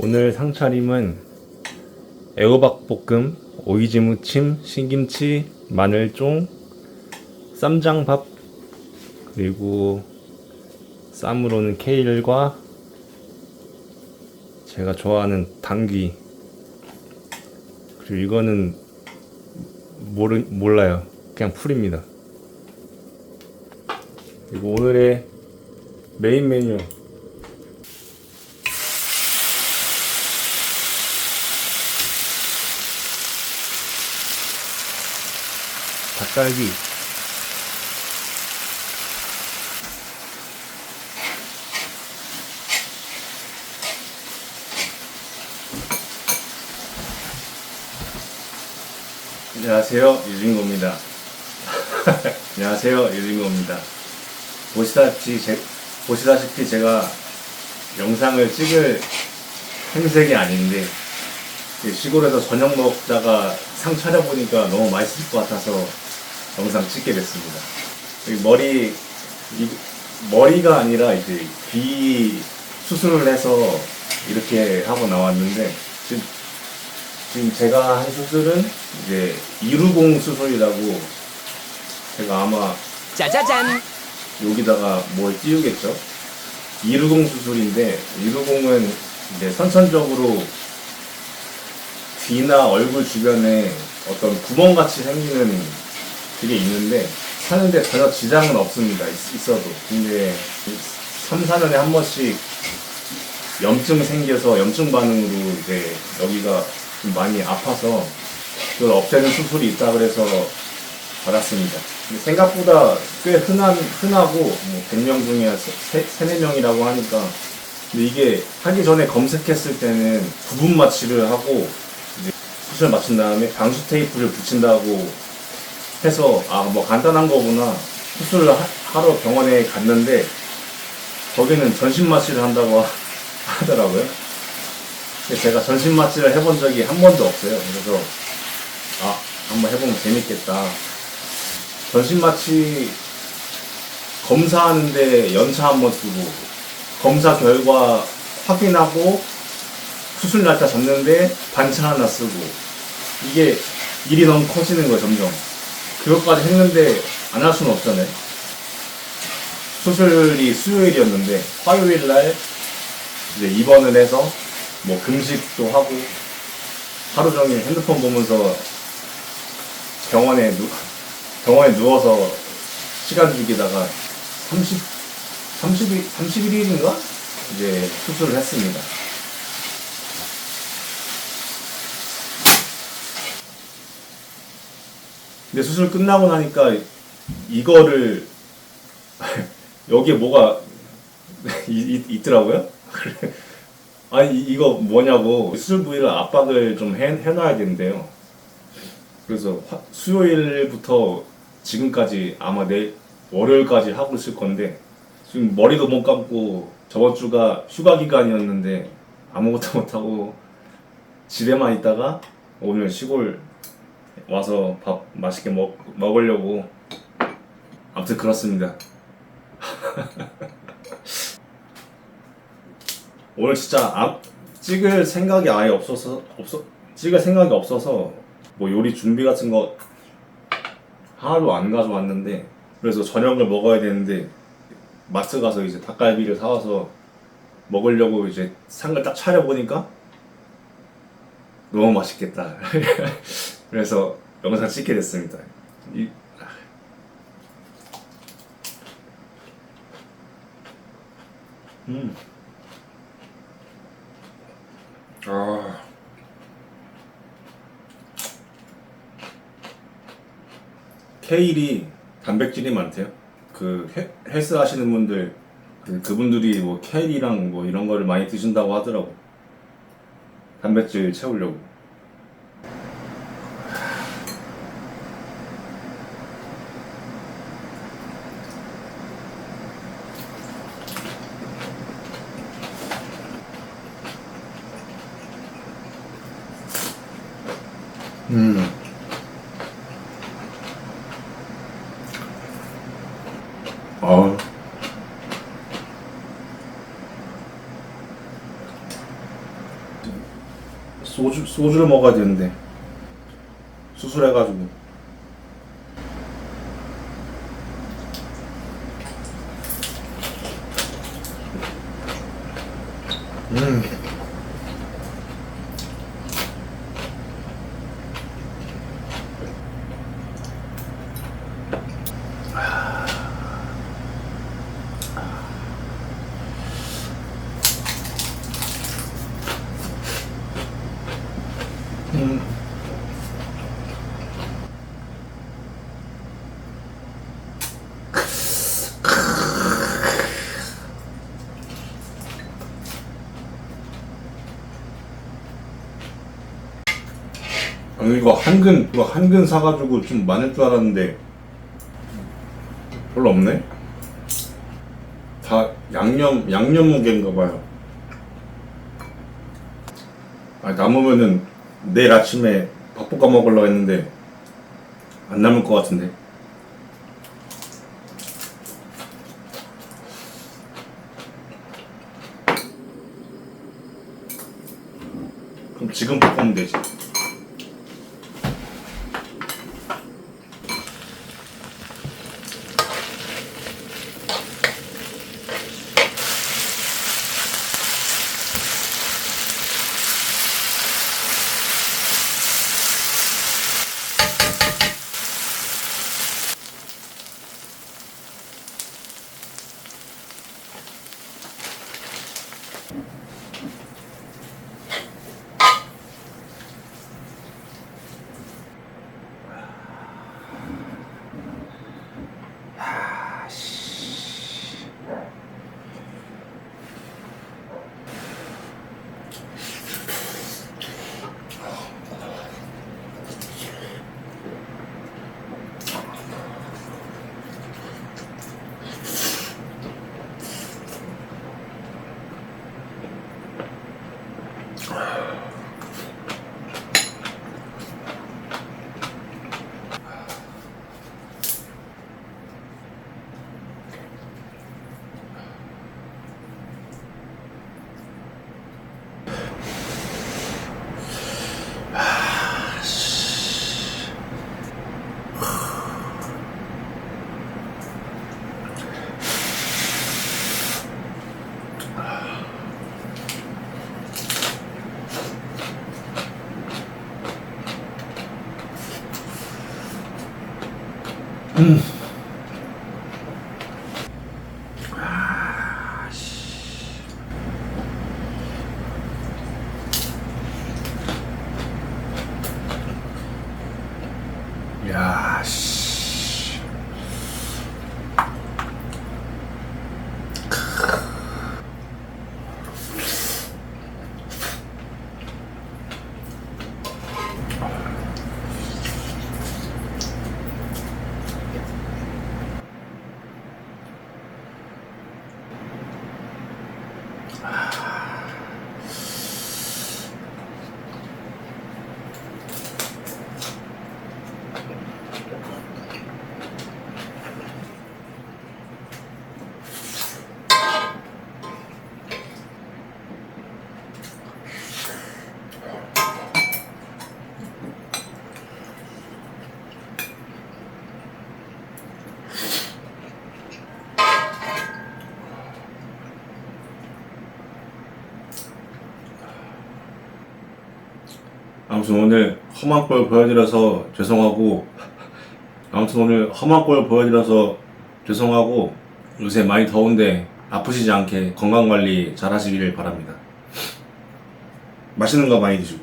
오늘 상차림은 애호박 볶음, 오이지 무침, 신김치, 마늘종, 쌈장밥, 그리고 쌈으로는 케일과 제가 좋아하는 당귀. 그리고 이거는 모르, 몰라요. 그냥 풀입니다. 그리고 오늘의 메인 메뉴 닭갈비. 안녕하세요 유진고입니다. 안녕하세요 유진고입니다. 보시다시피, 제, 보시다시피 제가 영상을 찍을 행색이 아닌데 시골에서 저녁 먹다가 상 차려보니까 너무 맛있을 것 같아서 영상 찍게 됐습니다. 여기 머리, 이, 머리가 아니라 이제 귀 수술을 해서 이렇게 하고 나왔는데 지금, 지금 제가 한 수술은 이제 이루공 수술이라고 제가 아마 짜자잔 여기다가 뭘 띄우겠죠? 이루공 수술인데 이루공은 이제 선천적으로 귀나 얼굴 주변에 어떤 구멍같이 생기는 그게 있는데 사는데 전혀 지장은 없습니다. 있, 있어도. 근데 3, 4년에 한 번씩 염증 생겨서 염증 반응으로 이제 여기가 좀 많이 아파서 그걸 없애는 수술이 있다 그래서 받았습니다. 생각보다 꽤 흔한, 흔하고, 뭐 100명 중에 3, 4명이라고 하니까. 근데 이게 하기 전에 검색했을 때는 부분 마취를 하고, 이제 수술 맞춘 다음에 방수 테이프를 붙인다고 해서, 아, 뭐 간단한 거구나. 수술을 하, 하러 병원에 갔는데, 거기는 전신 마취를 한다고 하- 하더라고요. 제가 전신 마취를 해본 적이 한 번도 없어요. 그래서, 아, 한번 해보면 재밌겠다. 전신 마취 검사하는데 연차 한 번 쓰고 검사 결과 확인하고 수술 날짜 잡는데 반차 하나 쓰고 이게 일이 너무 커지는 거예요 점점 그것까지 했는데 안 할 수는 없잖아요 수술이 수요일이었는데 화요일 날 이제 입원을 해서 뭐 금식도 하고 하루 종일 핸드폰 보면서 병원에 누, 병원에 누워서 시간 죽이다가 30, 30일, 31일인가? 이제 수술을 했습니다. 근데 수술 끝나고 나니까 이거를 여기에 뭐가 있더라고요. 아니 이- 이거 뭐냐고 수술 부위를 압박을 좀 해, 해놔야 된대요. 그래서 화- 수요일부터 지금까지 아마 내일 월요일까지 하고 있을 건데 지금 머리도 못 감고 저번 주가 휴가 기간이었는데 아무것도 못 하고 집에만 있다가 오늘 시골 와서 밥 맛있게 먹, 먹으려고 아무튼 그렇습니다. 오늘 진짜 아, 찍을 생각이 아예 없어서 없어 찍을 생각이 없어서 뭐 요리 준비 같은 거 하나도 안 가져왔는데 그래서 저녁을 먹어야 되는데 마트 가서 이제 닭갈비를 사와서 먹으려고 이제 상을 딱 차려 보니까 너무 맛있겠다. 그래서 영상 찍게 됐습니다. 이, 음. 아. 케일이 단백질이 많대요. 그 헬- 헬스 하시는 분들 그, 그분들이 뭐 케일이랑 뭐 이런 거를 많이 드신다고 하더라고. 단백질 채우려고. 아. 소주 소주를 먹어야 되는데 수술해가지고 음. 이거 한근 이거 한근 사가지고 좀 많을 줄 알았는데 별로 없네. 다 양념 양념 무게인가 봐요. 아 남으면은 내일 아침에 밥 볶아 먹으려고 했는데 안 남을 것 같은데. 그럼 지금 볶으면 되지. 아무튼 오늘 험한 꼴 보여드려서 죄송하고 아무튼 오늘 험한 꼴 보여드려서 죄송하고 요새 많이 더운데 아프시지 않게 건강관리 잘 하시길 바랍니다. 맛있는 거 많이 드시고